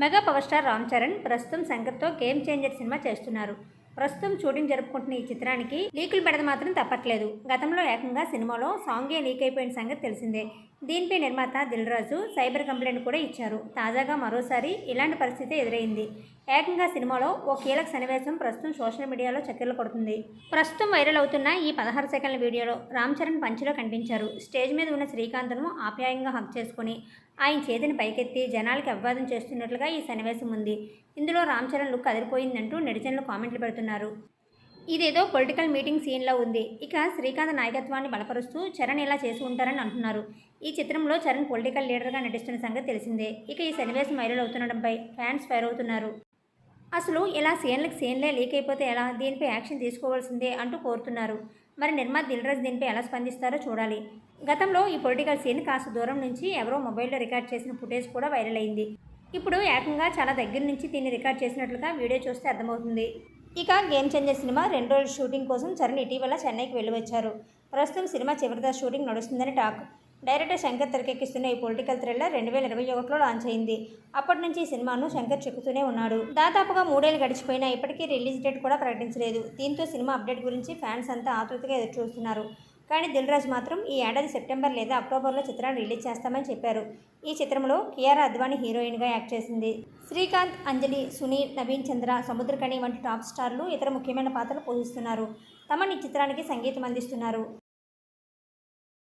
Mega power star Ram Charan ప్రస్తుతం శంకర్తో game changer cinema చేస్తున్నారు. ప్రస్తుతం షూటింగ్ జరుపుకుంటున్న ఈ చిత్రానికి లీకులు పెడద మాత్రం తప్పట్లేదు. గతంలో ఏకంగా సినిమాలో సాంగే లీక్ అయిపోయిన సంగతి తెలిసిందే. దీనిపై నిర్మాత దిల్ రాజు సైబర్ కంప్లైంట్ కూడా ఇచ్చారు. తాజాగా మరోసారి ఇలాంటి పరిస్థితి ఎదురైంది. ఏకంగా సినిమాలో ఓ కీలక సన్నివేశం ప్రస్తుతం సోషల్ మీడియాలో చక్కెర్లు కొడుతుంది. ప్రస్తుతం వైరల్ అవుతున్న ఈ పదహారు సెకండ్ల వీడియోలో రామ్ చరణ్ పంచిలో కనిపించారు. స్టేజ్ మీద ఉన్న శ్రీకాంత్ను ఆప్యాయంగా హక్ చేసుకుని ఆయన చేతిని పైకెత్తి జనాలకి అభివాదం చేస్తున్నట్లుగా ఈ సన్నివేశం ఉంది. ఇందులో రామ్ చరణ్ లుక్ అదిరిపోయిందంటూ నెటిజన్లు కామెంట్లు పెడుతున్నారు. ఇదేదో పొలిటికల్ మీటింగ్ సీన్లో ఉంది. ఇక శ్రీకాంత్ నాయకత్వాన్ని బలపరుస్తూ చరణ్ ఇలా చేసి ఉంటారని అంటున్నారు. ఈ చిత్రంలో చరణ్ పొలిటికల్ లీడర్గా నటిస్తున్న సంగతి తెలిసిందే. ఇక ఈ సన్నివేశం వైరల్ అవుతుండడంపై ఫ్యాన్స్ ఫైర్ అవుతున్నారు. అసలు ఇలా సీన్లకు సీన్లే లీక్ అయిపోతే ఎలా? దీనిపై యాక్షన్ తీసుకోవాల్సిందే అంటూ కోరుతున్నారు. మరి నిర్మాత దిల్రాజ్ దీనిపై ఎలా స్పందిస్తారో చూడాలి. గతంలో ఈ పొలిటికల్ సీన్ కాస్త దూరం నుంచి ఎవరో మొబైల్లో రికార్డ్ చేసిన ఫుటేజ్ కూడా వైరల్ అయింది. ఇప్పుడు ఏకంగా చాలా దగ్గర నుంచి దీన్ని రికార్డ్ చేసినట్లుగా వీడియో చూస్తే అర్థమవుతుంది. ఇక గేమ్ చేంజర్ సినిమా రెండు రోజుల షూటింగ్ కోసం చరణ్ ఇటీవల చెన్నైకి వెళ్ళి వచ్చారు ప్రస్తుతం సినిమా చివరిదా షూటింగ్ నడుస్తుందని టాక్. డైరెక్టర్ శంకర్ తెరకెక్కిస్తున్న ఈ పొలిటికల్ థ్రిల్లర్ రెండు వేల ఇరవై ఒకటిలో లాంచ్ అయింది. అప్పటి నుంచి ఈ సినిమాను శంకర్ చెక్కుతూనే ఉన్నాడు. దాదాపుగా మూడేళ్ళు గడిచిపోయినా ఇప్పటికీ రిలీజ్ డేట్ కూడా ప్రకటించలేదు. దీంతో సినిమా అప్డేట్ గురించి ఫ్యాన్స్ అంతా ఆతృతగా ఎదురుచూస్తున్నారు. కానీ దిల్ రాజు మాత్రం ఈ ఏడాది సెప్టెంబర్ లేదా అక్టోబర్లో చిత్రాన్ని రిలీజ్ చేస్తామని చెప్పారు. ఈ చిత్రంలో కియారా అద్వానీ హీరోయిన్గా యాక్ట్ చేసింది. శ్రీకాంత్ అంజలి సునీల్ నవీన్ చంద్ర సముద్రకణి వంటి టాప్ స్టార్లు ఇతర ముఖ్యమైన పాత్రలు పోషిస్తున్నారు. తమన్ ఈ చిత్రానికి సంగీతం అందిస్తున్నారు.